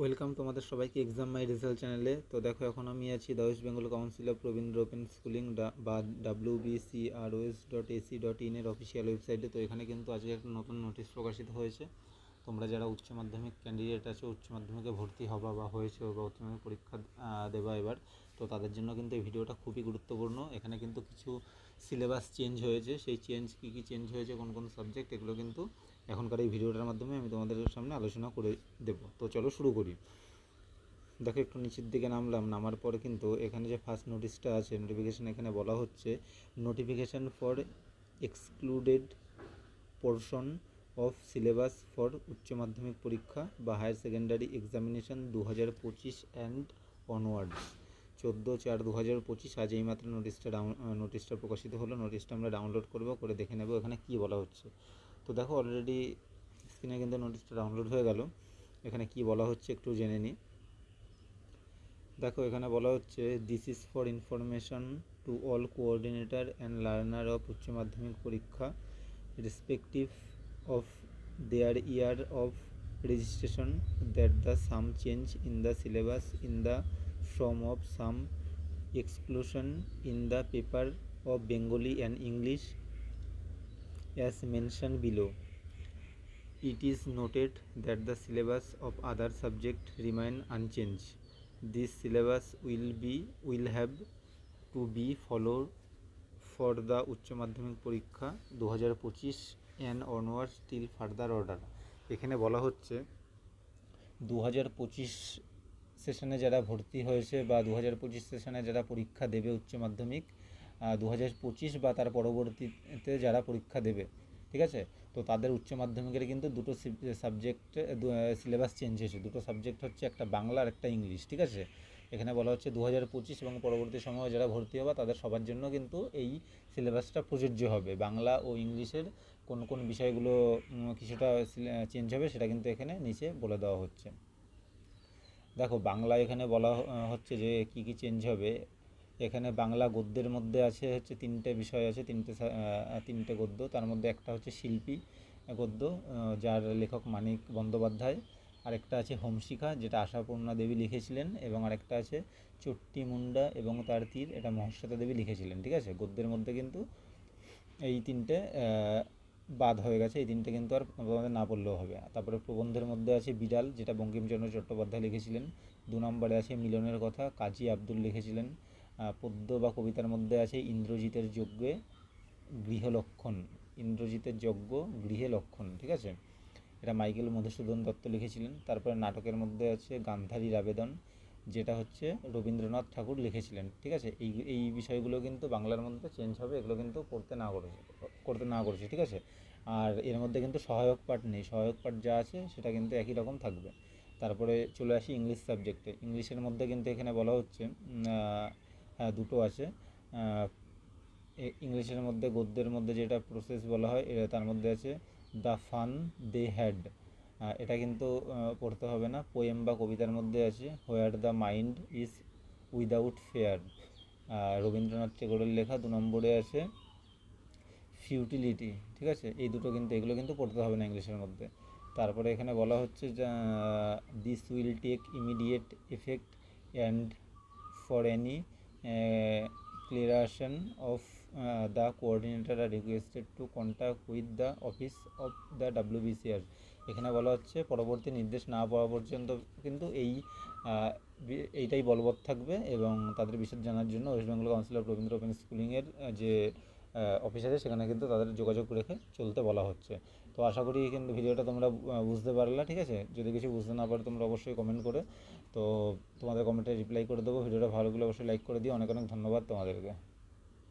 Welcome তোমাদের সবাইকে exam মাই result চ্যানেলে তো দেখো, এখন আমি আছি the Bengal council of Rabindra open schooling বা W BC R OS dot AC dot ইনের অফিসিয়াল ওয়েবসাইটে তো এখানে কিন্তু আজকে একটা নতুন নোটিশ প্রকাশিত হয়েছে। তোমরা যারা উচ্চ মাধ্যমিক ক্যান্ডিডেট আছে, উচ্চ মাধ্যমিকে ভর্তি হবা বা হয়েছে বা উচ্চ মাধ্যমিক পরীক্ষা দেবা এবার, তো তাদের জন্য কিন্তু এই ভিডিওটা খুবই গুরুত্বপূর্ণ। এখানে কিন্তু কিছু সিলেবাস চেঞ্জ হয়েছে। সেই চেঞ্জ কী কী চেঞ্জ হয়েছে, কোন কোন সাবজেক্ট এগুলো কিন্তু এখনকার এই ভিডিওটার মাধ্যমে আমি তোমাদের সামনে আলোচনা করে দেব। তো চলো শুরু করি। দেখো একটু নিচের দিকে নামলাম, নামার পরে কিন্তু এখানে যে ফার্স্ট নোটিশটা আছে নোটিফিকেশান এখানে বলা হচ্ছে notification for excluded portion of syllabus for উচ্চ মাধ্যমিক পরীক্ষা বা হায়ার সেকেন্ডারি এক্সামিনেশন দু হাজার পঁচিশ অ্যান্ড অনওয়ার্ডস চোদ্দ চার দু হাজার পঁচিশ আজ এই মাত্র নোটিশটা ডাউন নোটিশটা প্রকাশিত হলো। নোটিশটা আমরা ডাউনলোড করব, করে দেখে নেব এখানে কী বলা হচ্ছে। তো দেখো অলরেডি স্ক্রিনে কিন্তু নোটিশটা ডাউনলোড হয়ে গেল। এখানে কি বলা হচ্ছে একটু জেনে নিই দেখো এখানে বলা হচ্ছে this is for information to all coordinator and learner of উচ্চ মাধ্যমিক পরীক্ষা respective of their year of registration that the some change in the syllabus in the form of some exclusion in the paper of Bengali and English as mentioned below. It is noted that the syllabus of other subject remain unchanged. This syllabus will be will have to be followed for the উচ্চ মাধ্যমিক পরীক্ষা দু হাজার পঁচিশ and onwards till further order. এখানে বলা হচ্ছে দু হাজার পঁচিশ সেশনে যারা ভর্তি হয়েছে বা দু হাজার পঁচিশ সেশনে যারা পরীক্ষা দেবে উচ্চ মাধ্যমিক দু হাজার পঁচিশ বা তার পরবর্তীতে যারা পরীক্ষা দেবে, ঠিক আছে? তো তাদের উচ্চ মাধ্যমিকের কিন্তু দুটো সাবজেক্ট সিলেবাস চেঞ্জ হয়েছে। দুটো সাবজেক্ট হচ্ছে একটা বাংলা আর একটা ইংলিশ, ঠিক আছে? এখানে বলা হচ্ছে দু হাজার পঁচিশ এবং পরবর্তী সময়ে যারা ভর্তি হবে তাদের সবার জন্য কিন্তু এই সিলেবাসটা প্রযোজ্য হবে। বাংলা ও ইংলিশের কোন কোন বিষয়গুলো কিছুটা চেঞ্জ হবে সেটা কিন্তু এখানে নিচে বলে দেওয়া হচ্ছে। দেখো, বাংলা এখানে বলা হচ্ছে যে কি কি চেঞ্জ হবে। এখানে বাংলা গদ্যের মধ্যে আছে হচ্ছে তিনটে বিষয় আছে, তিনটে তিনটে গদ্য। তার মধ্যে একটা হচ্ছে শিল্পী গদ্য যার লেখক মানিক বন্দ্যোপাধ্যায়। আরেকটা আছে হোমশিখা, যেটা আশাপূর্ণা দেবী লিখেছিলেন। এবং আরেকটা আছে চট্টি মুন্ডা এবং তার তীর, এটা মহস্বতা দেবী লিখেছিলেন, ঠিক আছে? গদ্যের মধ্যে কিন্তু এই তিনটে বাদ হয়ে গেছে, এই তিনটে কিন্তু আর তোমাদের না পড়লেও হবে। তারপরে প্রবন্ধের মধ্যে আছে বিড়াল, যেটা বঙ্কিমচন্দ্র চট্টোপাধ্যায় লিখেছিলেন। দু নম্বরে আছে মিলনের কথা, কাজী আব্দুল লিখেছিলেন। পদ্য বা কবিতার মধ্যে আছে ইন্দ্রজিতের যজ্ঞে গৃহলক্ষণ। ইন্দ্রজিতের যজ্ঞ গৃহে লক্ষণ ঠিক আছে? এটা মাইকেল মধুসূদন দত্ত লিখেছিলেন। তারপরে নাটকের মধ্যে আছে গান্ধারীর আবেদন। যেটা হচ্ছে রবীন্দ্রনাথ ঠাকুর লিখেছিলেন, ঠিক আছে? এই এই বিষয়গুলো কিন্তু বাংলার মধ্যে চেঞ্জ হবে, এগুলো কিন্তু পড়তে না করেছে, করতে না করেছে, ঠিক আছে? আর এর মধ্যে কিন্তু সহায়ক পাঠ নেই, সহায়ক পাঠ যা আছে সেটা কিন্তু একই রকম থাকবে। তারপরে চলে আসি ইংলিশ সাবজেক্টে ইংলিশের মধ্যে কিন্তু এখানে বলা হচ্ছে হ্যাঁ দুটো আছে। ইংলিশের মধ্যে গদ্যের মধ্যে যেটা প্রসেস বলা হয় তার মধ্যে আছে দ্য ফান দে হ্যাড এটা কিন্তু পড়তে হবে না। পোয়েম বা কবিতার মধ্যে আছে where the mind is without fear Rabindranath টেগোরের লেখা দু নম্বরে আছে ফিউটিলিটি ঠিক আছে? এই দুটো কিন্তু, এগুলো কিন্তু পড়তে হবে না ইংলিশের মধ্যে। তারপরে এখানে বলা হচ্ছে this will take immediate effect and for any clearation of the coordinator are requested to contact with the office of the WBCR এখানে বলা হচ্ছে পরবর্তী নির্দেশ না পাওয়া পর্যন্ত কিন্তু এই এইটাই বলবৎ থাকবে এবং তাদের বিশদ জানার জন্য West Bengal council of Rabindra open স্কুলিংয়ের যে অফিস আছে সেখানে কিন্তু তাদের যোগাযোগ রেখে চলতে বলা হচ্ছে। তো আশা করি কিন্তু ভিডিওটা তোমরা বুঝতে পারলা, ঠিক আছে? যদি কিছু বুঝতে না পারো তোমরা অবশ্যই কমেন্ট করে। তো তোমাদের কমেন্টে রিপ্লাই করে দেবো। ভিডিওটা ভালো লাগলে অবশ্যই লাইক করে দিও। অনেক অনেক ধন্যবাদ তোমাদেরকে।